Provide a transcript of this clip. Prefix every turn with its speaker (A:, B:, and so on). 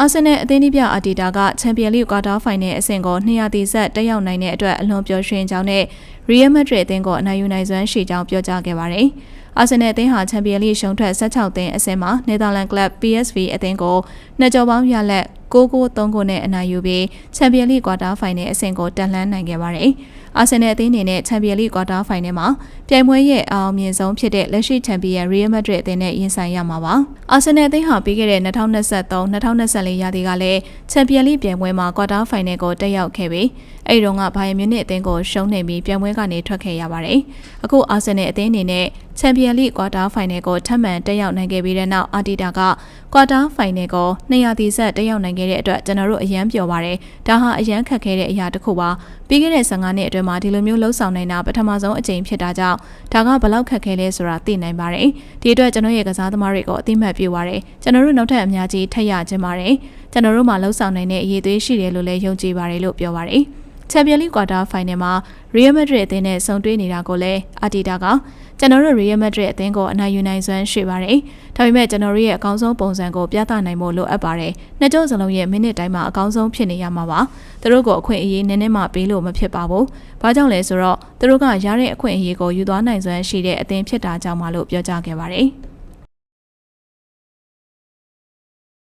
A: အာဆင်နယ်အသင်းဒီပြအာတီတာကချန်ပီယံလိကွာတာဖိုင်နယ်အဆင့်ကို200တီဆက်တက်ရောက်နိုင်တဲ့အတွက်အလွန်ပျော်ရွှင်ကြောင်းနဲ့ရီယယ်မက်ဒရစ်အသင်းကိုအနိုင်ယူနိုင်စွမ်းရှိကြောင်းပြောကြားခဲ့ပါတယ်။အာဆင်နယ်အသင်းဟာချန်ပီယံလိရှုံးထွက်16သင်းအဆင့်မှာနယ်သာလန်ကလပ် PSV အသင်းကိုနှစ်ကြော်ပေါင်းရလက် 6-3ကိုနဲ့အနိုင်ယူပြီးချန်ပီယံလိကွာတာဖိုင်နယ်အဆင့်ကိုတက်လှမ်းနိုင်ခဲ့ပါတယ်။အာဆင်နယ်အသင်းအနေနဲ့ချန်ပီယံလိကွာတာဖိုင်နယ်မှာပြိုင်ပွဲရဲ့အအောင်မြင်ဆုံးဖြစ်တဲ့လက်ရှိချန်ပီယံရီယယ်မက်ဒရစ်အသင်းနဲ့ရင်ဆိုင်ရမှာပါ။အာဆင်နယ်အသင်းဟာပြီးခဲ့တဲ့2023-2024ရာသီကလည်းချန်ပီယံလိပြိုင်ပွဲမှာကွာတာဖိုင်နယ်ကိုတက်ရောက်ခဲ့ပြီးအဲဒီတော့ကဘိုင်ယန်မြူနစ်အသင်းကိုရှုံးနေပြီးပြိုင်ပွဲကနေထွက်ခဲ့ရပါတယ်။အခုအာဆင်နယ်အသင်းအနေနဲ့ ချန်ပီယံလိကွာတာဖိုင်နယ်ကိုထပ်မံတက်ရောက်နိုင်ခဲ့ပြီးတဲ့နောက်အာတီတာကကွာတာဖိုင်နယ်ကို200တီဆက်တက်ရောက်နိုင်ခဲ့တဲ့အတွက်ကျွန်တော်တို့အရန်ပျော်ပါတယ်။ဒါဟာအရန်ခက်ခဲတဲ့အရာတစ်ခုပါ။ပြီးခဲ့တဲ့15နှစ်အတွင်းမှာဒီလိုမျိုးလှုပ်ဆောင်နိုင်တာပထမဆုံးအကြိမ်ဖြစ်တာကြောင့်ဒါကဘလောက်ခက်ခဲလဲဆိုတာသိနိုင်ပါတယ်။ဒီအတွက်ကျွန်တော်ရဲ့ကစားသမားတွေကိုအသိမှတ်ပြုပါရယ်။ကျွန်တော်တို့နောက်ထပ်အများကြီးထပ်ရခြင်းပါတယ်။ကျွန်တော်တို့မှာလှုပ်ဆောင်နိုင်တဲ့အရေးသွေးရှိတယ်လို့လည်းယုံကြည်ပါတယ်လို့ပြောပါရယ်။ ချန်ပီယံလိကွာတာဖိုင်နယ်မှာရီယယ်မက်ဒရစ်အသင်းနဲ့ဆုံတွေ့နေတာကိုလည်းအာတီတာကကျွန်တော်တို့ရီယယ်မက်ဒရစ်အသင်းကိုအနိုင်ယူနိုင်စွမ်းရှိပါတယ်။ဒါပေမဲ့ကျွန်တော်တို့ရဲ့အကောင်းဆုံးပုံစံကိုပြသနိုင်ဖို့လိုအပ်ပါတယ်။နှစ်ကြောစလုံးရဲ့မိနစ်တိုင်းမှာအကောင်းဆုံးဖြစ်နေရမှာပါ။သူတို့ကိုအခွင့်အရေးနည်းနည်းမှပေးလို့မဖြစ်ပါဘူး။ဘာကြောင့်လဲဆိုတော့သူတို့ကရတဲ့အခွင့်အရေးကိုယူသွားနိုင်စွမ်းရှိတဲ့အသင်းဖြစ်တာကြောင့်မလို့ပြောကြားခဲ့ပါတယ်။